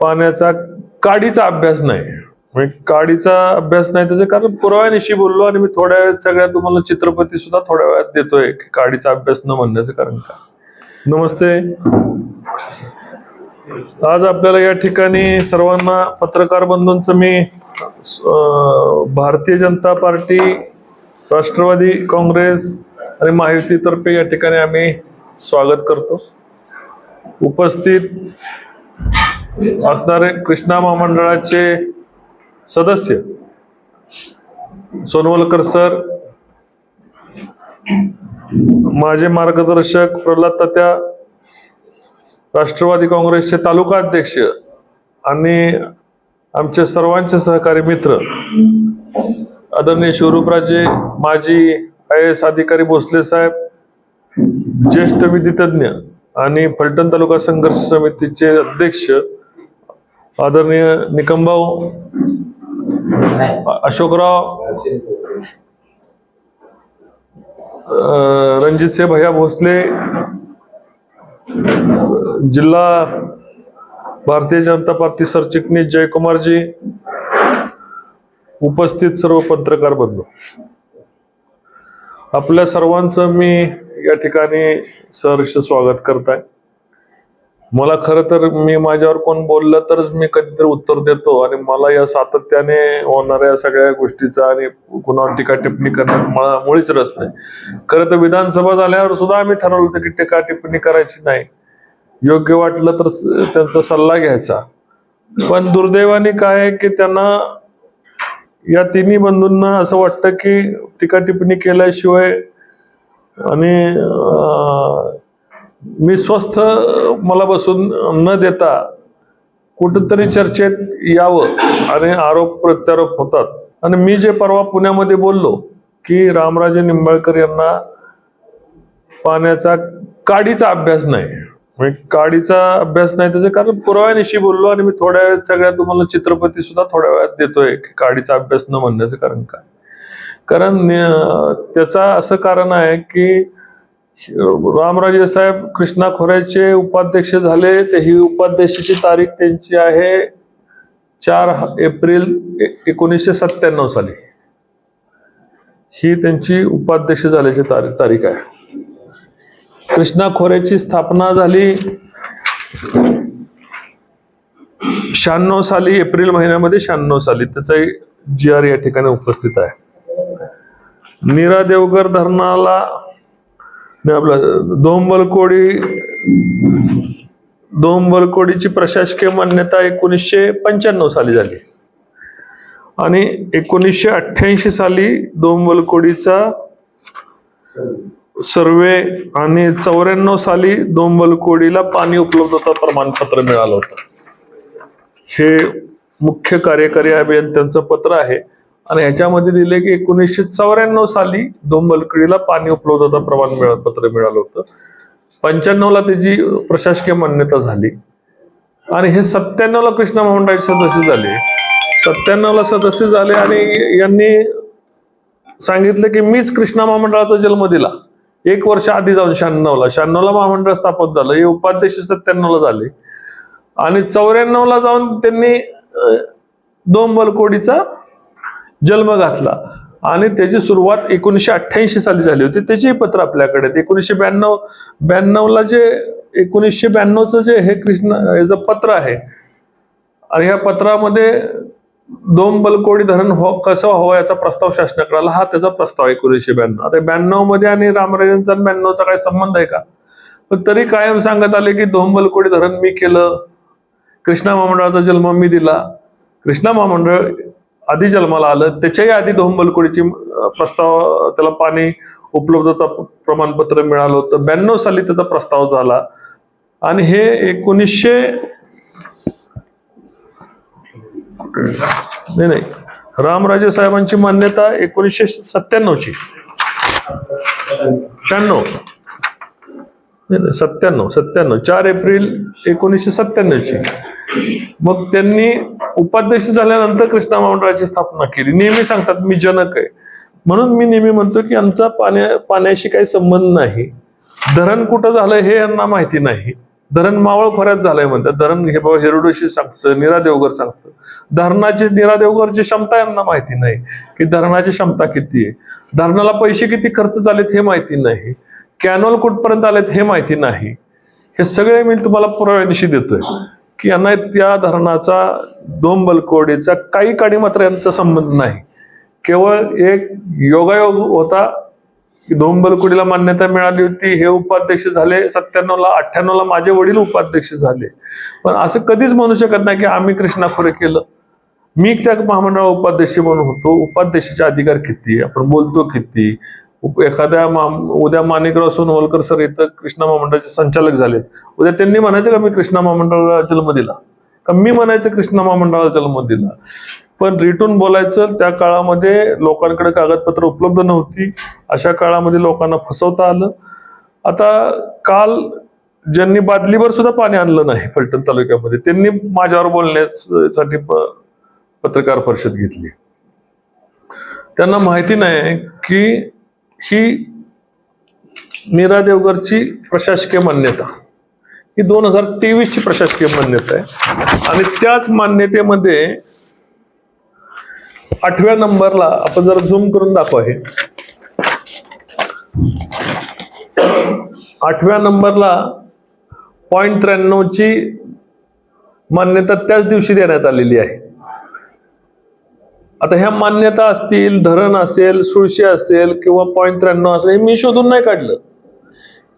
पाण्याचा काडीचा अभ्यास नाही. म्हणजे काडीचा अभ्यास नाही त्याचे कारण पुराव्यानिशी बोललो आणि मी थोड्या वेळात सगळ्या तुम्हाला चित्रपती सुद्धा थोड्या वेळात देतोय की काडीचा अभ्यास न म्हणण्याचं कारण काय? नमस्ते. आज आपल्याला या ठिकाणी सर्वांना पत्रकार बंधूंचं मी भारतीय जनता पार्टी राष्ट्रवादी काँग्रेस आणि महायुतीतर्फे या ठिकाणी आम्ही स्वागत करतो. उपस्थित असणारे कृष्णा महामंडळाचे सदस्य सोनवलकर सर माझे मार्गदर्शक प्रल्हाद तात्या राष्ट्रवादी काँग्रेसचे तालुका अध्यक्ष आणि आमचे सर्वांचे सहकारी मित्र आदरणीय शिवरूपराजे माजी आय एस अधिकारी भोसले साहेब ज्येष्ठ विधितज्ञ आणि फलटण तालुका संघर्ष समितीचे अध्यक्ष आदरणीय निकमभाऊ अ- अशोकराव रणजित सिंह भैया भोसले जिल्हा भारतीय जनता पार्टी सरचिटणीस जयकुमारजी उपस्थित सर्व पत्रकार बंधू. आपल्या सर्वांचं मी या ठिकाणी सहर्ष स्वागत करत आहे. मला खरं तर मी माझ्यावर कोण बोललं तरच मी कधीतरी उत्तर देतो आणि मला या सातत्याने होणाऱ्या सगळ्या गोष्टीचा आणि कुणावर टीका टिप्पणी करण्यात मला मुळीच रस नाही. खरं तर विधानसभा झाल्यावर सुद्धा आम्ही ठरवलं होतं की टीका टिप्पणी करायची नाही. योग्य वाटलं तर त्यांचा सल्ला घ्यायचा. पण दुर्दैवाने काय आहे की त्यांना या तिन्ही बंधूंना असं वाटतं की टीका टिप्पणी केल्याशिवाय आणि मी स्वस्थ मला बसून न देता कुठंतरी चर्चेत यावं आणि आरोप प्रत्यारोप होतात. आणि मी जे परवा पुण्यामध्ये बोललो की रामराजे निंबाळकर यांना पाण्याचा काडीचा अभ्यास नाही. काडीचा अभ्यास नाही त्याचे कारण पुराव्यानिशी बोललो आणि मी थोड्या वेळात सगळ्या तुम्हाला चित्रपती सुद्धा थोड्या वेळात देतोय की काडीचा अभ्यास न म्हणण्याचं कारण काय? कारण त्याचा असं कारण आहे की रामराजे साहेब कृष्णा खोऱ्याचे उपाध्यक्ष झाले. ते ही उपाध्यक्षाची तारीख त्यांची आहे चार एप्रिल एकोणीसशे सत्त्याण्णव साली. ही त्यांची उपाध्यक्ष झाल्याची तारीख तारीख आहे. कृष्णा खोऱ्याची स्थापना झाली शहाण्णव साली एप्रिल महिन्यामध्ये शहाण्णव साली. त्याचा जी आर या ठिकाणी उपस्थित आहे. नीरा देवगर धरणाला आपलं दोंबलकोडी दोंबलकोडीची प्रशासकीय मान्यता एकोणीसशे पंच्याण्णव साली झाली. आणि एकोणीसशे अठ्ठ्याऐंशी साली दोंबलकोडीचा सर्वे आणि चौऱ्याण्णव साली दोंबलकोडीला पाणी उपलब्धता प्रमाणपत्र मिळालं होतं. हे मुख्य कार्यकारी अभियंत्यांचं पत्र आहे. आणि ह्याच्यामध्ये दिले की एकोणीसशे चौऱ्याण्णव साली दोंबलकडीला पाणी उपलब्धता प्रमाण मिळतपत्र मिळालं होतं. पंच्याण्णवला त्याची प्रशासकीय मान्यता झाली. आणि हे सत्त्याण्णवला कृष्णा महामंडळाचे सदस्य झाले. सत्त्याण्णवला सदस्य झाले आणि यांनी सांगितलं की मीच कृष्णा महामंडळाचा जन्म दिला. एक वर्ष आधी जाऊन शहाण्णवला. शहाण्णवला महामंडळ स्थापन झालं. हे उपाध्यक्ष सत्त्याण्णवला झाले. आणि चौऱ्याण्णवला जाऊन त्यांनी दोंबलकोडीचा जन्म घातला. आणि त्याची सुरुवात एकोणीसशे अठ्ठ्याऐंशी साली झाली होती. त्याचेही पत्र आपल्याकडे एकोणीसशे ब्याण्णव ब्याण्णवला जे एकोणीसशे ब्याण्णवचं जे हे कृष्ण याचं पत्र आहे. आणि ह्या पत्रामध्ये दोन बलकोडी धरण हो कसं व्हावं याचा प्रस्ताव शासनाकडे आला. हा त्याचा प्रस्ताव एकोणीसशे ब्याण्णव. आता ब्याण्णवमध्ये आणि रामराजांचा आणि ब्याण्णवचा काय संबंध आहे का? पण तरी कायम सांगत आले की दोन बलकोडी धरण मी केलं. कृष्णा महामंडळाचा जन्म मी दिला. कृष्णा महामंडळ आधी जन्माला आलं. त्याच्याही आधी दोंबलकोडीची प्रस्ताव त्याला पाणी उपलब्धता प्रमाणपत्र मिळालं होतं. ब्याण्णव साली त्याचा प्रस्ताव झाला. आणि हे एकोणीसशे नाही नाही. रामराजे साहेबांची मान्यता एकोणीसशे सत्त्याण्णवची. शहाण्णव. नाही, नाही, सत्त्याण्णव सत्त्याण्णव. चार एप्रिल एकोणीसशे सत्त्याण्णवची. मग त्यांनी उपाध्यक्ष झाल्यानंतर कृष्णा मंडळाची स्थापना केली. नेहमी सांगतात मी जनक आहे. म्हणून मी नेहमी म्हणतो की आमचा पाण्या पाण्याशी काही संबंध नाही. धरण कुठं झालं हे यांना माहिती नाही. धरण मावळ खोऱ्यात झालंय म्हणतात. धरण हे बाबा हेरोडोशी सांगतं निरा देवगर सांगतं. धरणाची निरा देवगरची क्षमता यांना माहिती नाही की धरणाची क्षमता किती आहे. धरणाला पैसे किती खर्च झालेत हे माहिती नाही. कॅनॉल कुठपर्यंत आलेत हे माहिती नाही. हे सगळे मी तुम्हाला पुराव्यानिशी देतोय. की यांना त्या धरणाचा दोन बलकोडीचा काही काडी मात्र यांचा संबंध नाही. केवळ एक योगायोग होता की दोन मान्यता मिळाली होती हे उपाध्यक्ष झाले सत्त्याण्णवला अठ्ठ्याण्णवला माझे वडील उपाध्यक्ष झाले. पण असं कधीच म्हणू शकत नाही की आम्ही कृष्णा खोरे केलं. मी त्या महामंडळ उपाध्यक्ष म्हणून होतो. उपाध्यक्षाचे अधिकार किती आपण बोलतो किती? एखाद्या मा- उद्या माणिकराव सोनवलकर सर इथं कृष्णा महामंडळाचे संचालक झाले उद्या त्यांनी म्हणायचं का मी कृष्णा महामंडळाला जन्म दिला? का मी म्हणायचं कृष्णा महामंडळाला जन्म दिला? पण रिटून बोलायचं त्या काळामध्ये लोकांकडे कागदपत्र उपलब्ध नव्हती. अशा काळामध्ये लोकांना फसवता आलं. आता काल ज्यांनी बादलीवर सुद्धा पाणी आणलं नाही फलटण तालुक्यामध्ये त्यांनी माझ्यावर बोलण्यासाठी प- पत्रकार परिषद घेतली. त्यांना माहिती नाही की ही नीरा देवगरची प्रशासकीय मान्यता. ही दोन हजार तेवीसची प्रशासकीय मान्यता आहे. आणि त्याच मान्यतेमध्ये आठव्या नंबरला आपण जरा झूम करून दाखवा हे. आठव्या नंबरला पॉईंट त्र्याण्णवची मान्यता त्याच दिवशी देण्यात आलेली आहे. आता ह्या मान्यता असतील धरण असेल सुळशी असेल किंवा पॉईंट त्र्याण्णव असेल हे मी शोधून नाही काढलं.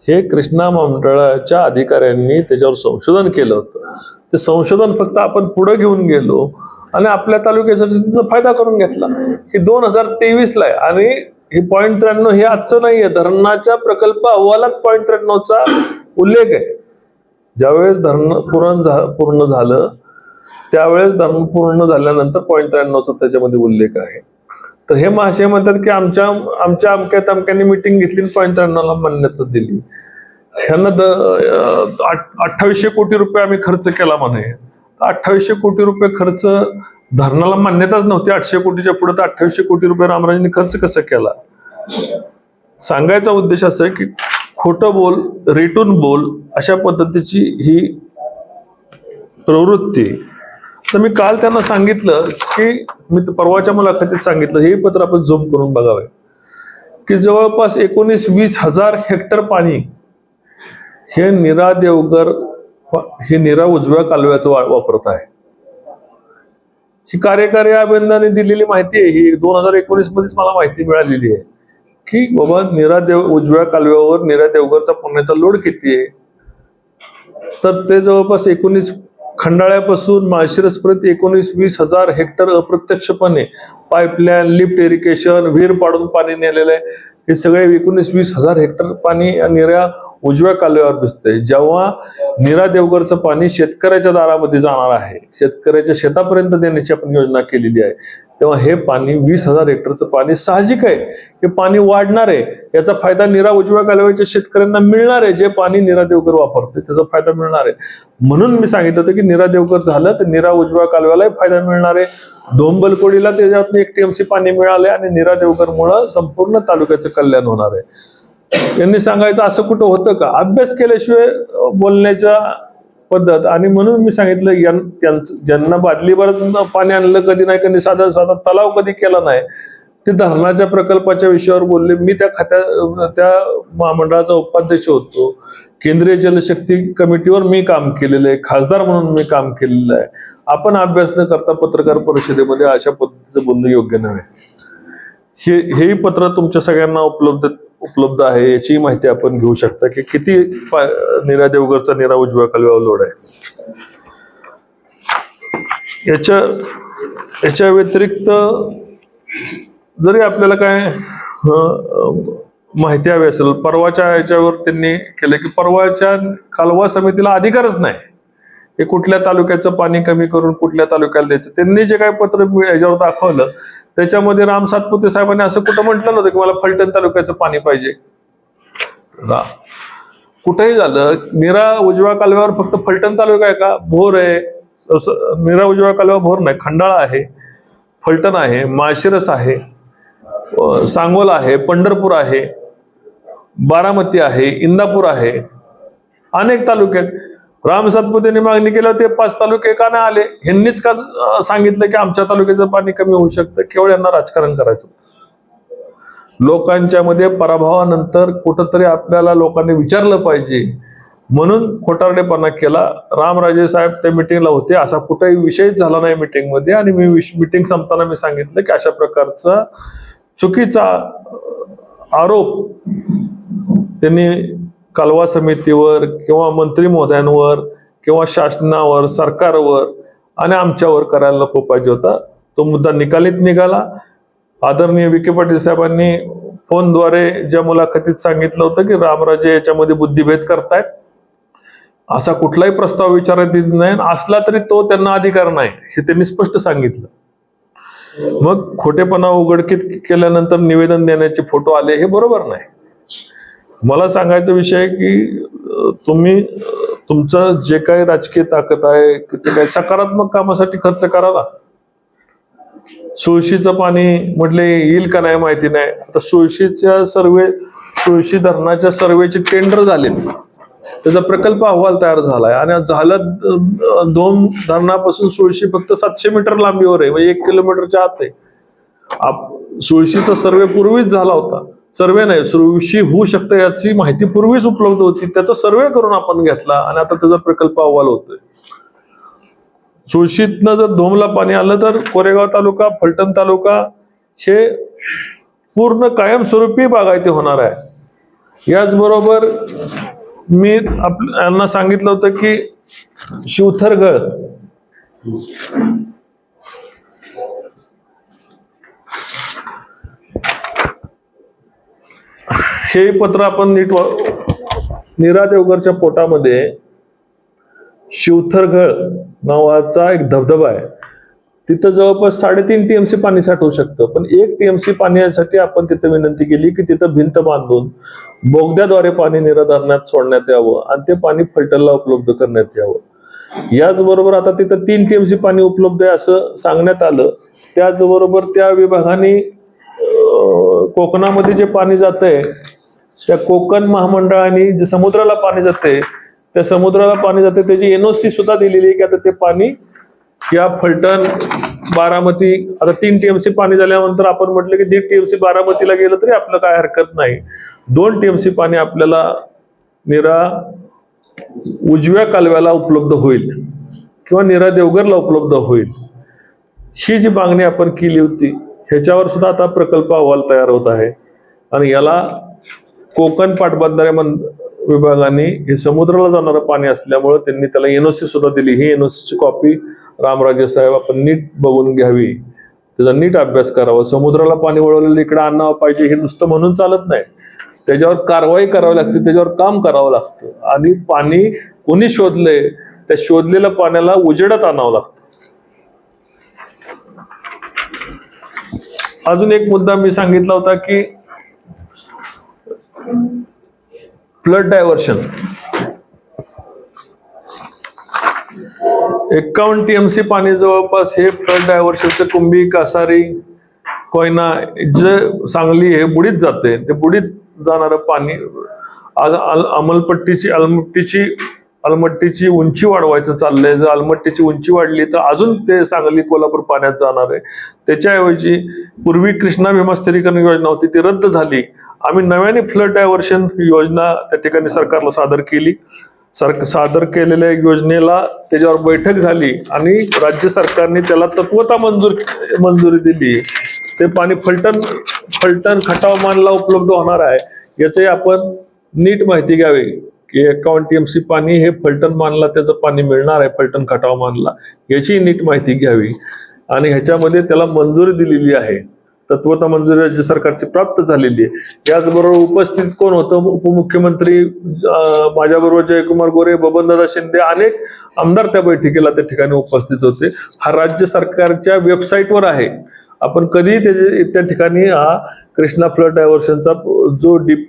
हे कृष्णा मंडळाच्या अधिकाऱ्यांनी त्याच्यावर संशोधन केलं होतं. ते संशोधन फक्त आपण पुढे घेऊन गेलो आणि आपल्या तालुक्यासाठी फायदा करून घेतला. की दोन हजार तेवीसला आहे आणि हे पॉईंट त्र्याण्णव हे आजचं नाहीये धरणाच्या प्रकल्प अहवालात पॉईंट त्र्याण्णवचा उल्लेख आहे. ज्यावेळेस धरण पूर्ण झा पूर्ण झालं त्यावेळेस धर्म पूर्ण झाल्यानंतर पॉईंट त्र्याण्णवचा त्याच्यामध्ये उल्लेख आहे. तर हे महाशय म्हणतात की आमच्या आमच्या अमक्या तमक्यांनी मिटिंग घेतली पॉईंट त्र्याण्णवला मान्यता दिली. ह्यांना द अठ्ठावीसशे कोटी रुपये आम्ही खर्च केला म्हणे. अठ्ठावीसशे कोटी रुपये खर्च धरणाला मान्यताच नव्हती. आठशे कोटीच्या पुढे तर अठ्ठावीसशे कोटी रुपये रामराजांनी खर्च कसा केला? सांगायचा उद्देश असा आहे की खोटं बोल रेटून बोल अशा पद्धतीची ही प्रवृत्ती तर मी काल त्यांना सांगितलं की मी तर परवाच्या मुलाखतीत सांगितलं हे पत्र आपण झूम करून बघावे. की जवळपास एकोणीस वीस हजार हेक्टर पाणी हे निरा देवगर हे निरा उजव्या कालव्याचं वा- वापरत आहे. ही कार्यकारी अभियंत्याने दिलेली माहिती आहे ही दोन हजार एकोणीस मध्येच मला माहिती मिळालेली आहे. की बाबा निरा देव उजव्या कालव्यावर निरा देवगरचा पुण्याचा लोड किती आहे? तर ते जवळपास एकोणीस खंडाळ्यापासून माळशिरसपर्यंत एकोणीस वीस हजार हेक्टर अप्रत्यक्षपणे पाईपलाईन लिफ्ट इरिगेशन विहीर पाडून पाणी नेलेलं आहे. हे सगळे एकोणीस वीस हजार हेक्टर पाणी या निऱ्या उजव्या कालव्यावर दिसतंय जेव्हा निरा देवघरचं पाणी शेतकऱ्याच्या दारामध्ये जाणार आहे शेतकऱ्याच्या शेतापर्यंत देण्याची आपण योजना केलेली आहे. तेव्हा हे पाणी वीस हजार हेक्टरचं पाणी साहजिक आहे. हे पाणी वाढणार आहे. याचा फायदा निरा उजव्या कालव्याच्या शेतकऱ्यांना मिळणार आहे. जे पाणी निरा देवकर वापरते त्याचा फायदा मिळणार आहे. म्हणून मी सांगितलं होतं की निरा देवकर झालं तर निरा उजव्या कालव्यालाही फायदा मिळणार आहे. दोंबलकोडीला त्याच्यातून एक टीएमसी पाणी मिळालंय आणि निरा देवकरमुळं संपूर्ण तालुक्याचं कल्याण होणार आहे. यांनी सांगायचं असं कुठं होतं का? अभ्यास केल्याशिवाय बोलण्याच्या पद्धत. आणि म्हणून मी सांगितलं यां- त्यांचं ज्यांना बादलीभर पाणी आणलं कधी नाही कधी साधा साधा तलाव कधी केला नाही ते धरणाच्या प्रकल्पाच्या विषयावर बोलले. मी त्या खात्या त्या महामंडळाचा उपाध्यक्ष होतो. केंद्रीय जलशक्ती कमिटीवर मी काम केलेलं आहे. खासदार म्हणून मी काम केलेलं आहे. आपण अभ्यास न करता पत्रकार परिषदेमध्ये अशा पद्धतीचं बोलणं योग्य नव्हे. हे हेही पत्र तुमच्या सगळ्यांना उपलब्ध उपलब्ध आहे याची माहिती आपण घेऊ शकता की किती निरा देवगडचा निरा उजव्या कालव्यावर लोड आहे. याच्या याच्या व्यतिरिक्त जरी आपल्याला काय माहिती हवी असेल परवाच्या याच्यावर त्यांनी केलं की परवाच्या कालवा समितीला अधिकारच नाही. हे कुठल्या तालुक्याचं पाणी कमी करून कुठल्या तालुक्याला द्यायचं? त्यांनी जे काही पत्र याच्यावर दाखवलं त्याच्यामध्ये राम सातपुते साहेबांनी असं कुठं म्हटलं नव्हतं की मला फलटण तालुक्याचं पाणी पाहिजे? रा- कुठेही झालं निरा उजव्या कालव्यावर फक्त फलटण तालुका आहे का? भोर आहे. निरा उजव्या कालव्यावर भोर नाही खंडाळा आहे. फलटण आहे माळशिरस आहे सांगोल सांगोला आहे पंढरपूर आहे बारामती आहे इंदापूर आहे. अनेक तालुके आहेत. राम सातपुतेने मागणी केलं ते पाच तालुके का नाही आले? ह्यांनीच का सांगितलं की आमच्या तालुक्याचं पाणी कमी होऊ शकतं? केवळ यांना राजकारण करायचं लोकांच्या मध्ये पराभवानंतर कुठंतरी आपल्याला लोकांनी विचारलं पाहिजे. म्हणून खोटारडेपणा केला. रामराजे साहेब त्या मिटिंगला होते. असा कुठेही विषयच झाला नाही मिटिंगमध्ये आणि मी मिटिंग संपताना मी सांगितलं की अशा प्रकारचा चुकीचा आरोप त्यांनी कालवा समितीवर किंवा मंत्री महोदयांवर किंवा शासनावर सरकारवर आणि आमच्यावर करायला नको पाहिजे होता. तो मुद्दा निकालीत निघाला. आदरणीय विखे पाटील साहेबांनी फोनद्वारे ज्या मुलाखतीत सांगितलं होतं की रामराजे याच्यामध्ये बुद्धिभेद करतायत असा कुठलाही प्रस्ताव विचारात येत नाही आणि असला तरी तो त्यांना अधिकार नाही हे त्यांनी स्पष्ट सांगितलं. मग खोटेपणा उघडकीत केल्यानंतर निवेदन देण्याचे फोटो आले हे बरोबर नाही. मला सांगायचा विषय आहे की तुम्ही तुमचं जे काही राजकीय ताकद आहे ते काही सकारात्मक कामासाठी खर्च करा ना. सुळशीचं पाणी म्हटले येईल का नाही माहिती नाही. आता सुळशीच्या सर्वे सुळशी धरणाच्या सर्वेचे टेंडर झाले. त्याचा प्रकल्प अहवाल तयार झालाय. आणि झालं दोन धरणापासून सुळशी फक्त सातशे मीटर लांबीवर आहे. म्हणजे एक किलोमीटरच्या आत आहे. सुळशीचा सर्वे पूर्वीच झाला होता. सर्वे नाही सुरुशी होऊ शकतं याची माहिती पूर्वीच उपलब्ध होती. त्याचा सर्वे करून आपण घेतला आणि आता त्याचा प्रकल्प अहवाल होतोय. सुळशीतनं जर धोमला पाणी आलं तर कोरेगाव तालुका फलटण तालुका हे पूर्ण कायमस्वरूपी बागायती होणार आहे. याचबरोबर मी आप यांना सांगितलं होतं की शिवथरगड हे पत्र आपण नीट निरा नीरा देवगरच्या पोटामध्ये शिवथरगळ नावाचा एक धबधबा आहे. तिथं जवळपास साडेतीन टीएमसी पाणी साठवू शकतं. पण एक टीएमसी पाण्यासाठी आपण तिथं विनंती केली की तिथं भिंत बांधून बोगद्याद्वारे पाणी नीरा सोडण्यात यावं आणि ते पाणी फलटणला उपलब्ध करण्यात यावं. याचबरोबर आता तिथं तीन टीएमसी पाणी उपलब्ध आहे असं सांगण्यात आलं. त्याचबरोबर त्या विभागाने कोकणामध्ये जे पाणी जात आहे त्या कोकण महामंडळाने जे समुद्राला पाणी जाते त्या समुद्राला पाणी जाते त्याची एनओसी सुद्धा दिलेली आहे की आता ते पाणी या फलटण बारामती आता तीन टीएमसी पाणी झाल्यानंतर आपण म्हटलं की दीड टीएमसी बारामतीला गेलं तरी आपलं काय हरकत नाही. दोन टीएमसी पाणी आपल्याला निरा उजव्या कालव्याला उपलब्ध होईल किंवा निरा देवगरला उपलब्ध होईल. ही जी मागणी आपण केली होती ह्याच्यावर सुद्धा आता प्रकल्प अहवाल तयार होत आहे. आणि याला कोकण पाटबंधारे विभागाने हे समुद्राला जाणारं पाणी असल्यामुळे त्यांनी त्याला एनओसी सुद्धा दिली. ही एनओसीची कॉपी रामराजे साहेब आपण नीट बघून घ्यावी. त्याचा नीट अभ्यास करावा. समुद्राला पाणी वळवलेलं इकडे आणावं पाहिजे हे नुसतं म्हणून चालत नाही. त्याच्यावर कारवाई करावी लागते त्याच्यावर काम करावं लागतं. आणि पाणी कोणी शोधलंय त्या शोधलेल्या पाण्याला उजेडात आणावं लागतं. अजून एक मुद्दा मी सांगितला होता की फ्लड डायव्हर्शन एकावन्न टीएमसी पाणी जवळपास हे फ्लड डायव्हर्शनचं कुंभी कासारी कोयना जे सांगली हे बुडीत जाते. ते बुडीत जाणारं पाणी अमलपट्टीची अलमट्टीची अलमट्टीची उंची वाढवायचं चाललंय. जर अलमट्टीची उंची वाढली तर अजून ते सांगली कोल्हापूर पाण्यात जाणार आहे. त्याच्याऐवजी पूर्वी कृष्णा भीमा स्थिरीकरण योजना होती ती रद्द झाली. आम्ही नव्याने फ्लड डायव्हर्शन योजना त्या ठिकाणी सरकारला सादर केली. सर सादर केलेल्या योजनेला त्याच्यावर बैठक झाली आणि राज्य सरकारने त्याला तत्वता मंजूर मंजुरी दिली. ते पाणी फलटण फलटण खटाव मानला उपलब्ध होणार आहे. याची आपण नीट माहिती घ्यावी की एकावन्न सी पाणी हे फलटण मानला त्याचं पाणी मिळणार आहे फलटण खटाव मानला. याची नीट माहिती घ्यावी. आणि ह्याच्यामध्ये त्याला मंजुरी दिलेली आहे. तत्वता मंजुरी राज्य सरकारची प्राप्त झालेली आहे. याचबरोबर उपस्थित कोण होतं? उपमुख्यमंत्री माझ्याबरोबर जयकुमार गोरे बबनदादा शिंदे अनेक आमदार त्या बैठकीला त्या ठिकाणी उपस्थित होते. हा राज्य सरकारच्या वेबसाईटवर आहे. आपण कधीही त्या ठिकाणी हा कृष्णा फ्लड डायव्हर्शनचा जो डीप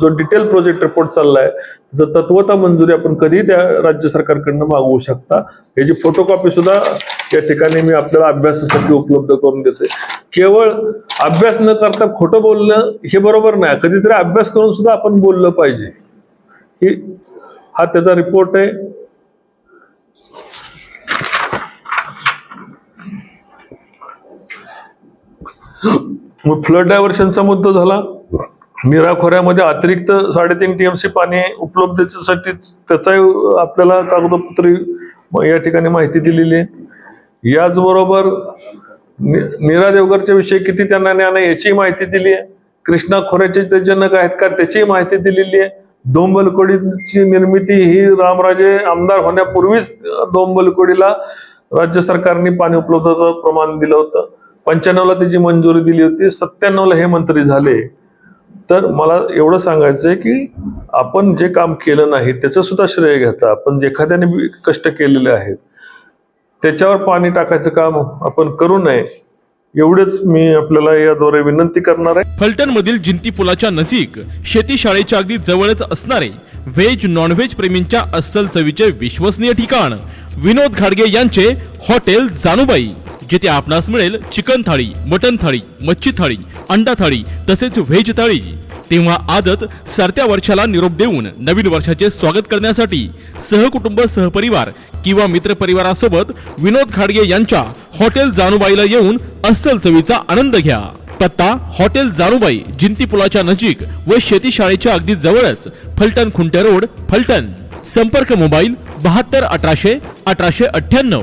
जो डिटेल प्रोजेक्ट रिपोर्ट चाललाय जो तत्वता मंजुरी आपण कधी त्या राज्य सरकारकडनं मागवू शकता. याची फोटोकॉपी सुद्धा या ठिकाणी मी आपल्याला अभ्यासासाठी उपलब्ध करून देते केवळ अभ्यास न करता खोटं बोलणं हे बरोबर नाही. कधीतरी अभ्यास करून सुद्धा आपण बोललं पाहिजे. ही हा त्याचा रिपोर्ट आहे. मग फ्लड डायव्हर्शनचा मुद्दा झाला. मीरा खोऱ्यामध्ये अतिरिक्त साडेतीन टीएमसी पाणी उपलब्धतेसाठी त्याचाही आपल्याला कागदोपत्री या ठिकाणी माहिती दिलेली आहे. याचबरोबर नि- नीरा देवगरच्या विषयी किती त्यांना ज्ञान आहे याची माहिती दिली आहे. कृष्णा खोऱ्याचे ते जनक आहेत का त्याचीही माहिती दिलेली आहे. दोंबलकोडीची निर्मिती ही रामराजे आमदार होण्यापूर्वीच दोंबलकोडीला राज्य सरकारने पाणी उपलब्धता प्रमाण दिलं होतं. पंच्याण्णवला त्याची मंजुरी दिली होती. सत्त्याण्णवला हे मंत्री झाले. तर मला एवढं सांगायचं आहे की आपण जे काम केलं नाही त्याचं सुद्धा श्रेय घेता. आपण एखाद्याने कष्ट केलेले आहेत. त्याच्यावर पाणी टाकायचं काम आपण करू नये. एवढेच मी आपल्याला याद्वारे विनंती करणार आहे. फलटण मधील जिंती पुलाच्या नजीक शेती शाळेच्या अगदी जवळच असणारे व्हेज नॉनव्हेज प्रेमींच्या अस्सल चवीचे विश्वसनीय ठिकाण विनोद घाडगे यांचे हॉटेल जानुबाई. जिथे आपणास मिळेल चिकन थाळी मटन थाळी मच्छी थाळी अंडा थाळी तसेच व्हेज थाळी. तेव्हा आजच सरत्या वर्षाला निरोप देऊन नवीन वर्षाचे स्वागत करण्यासाठी सहकुटुंब सहपरिवार किंवा मित्रपरिवारासोबत विनोद खाडगे यांच्या हॉटेल जानुबाईला येऊन अस्सल चवीचा आनंद घ्या. पत्ता हॉटेल जानुबाई जिंती पुलाच्या नजीक व शेती शाळेच्या अगदी जवळच फलटण खुंटे रोड फलटण. संपर्क मोबाईल बहात्तर अठराशे अठराशे अठ्ठ्याण्णव.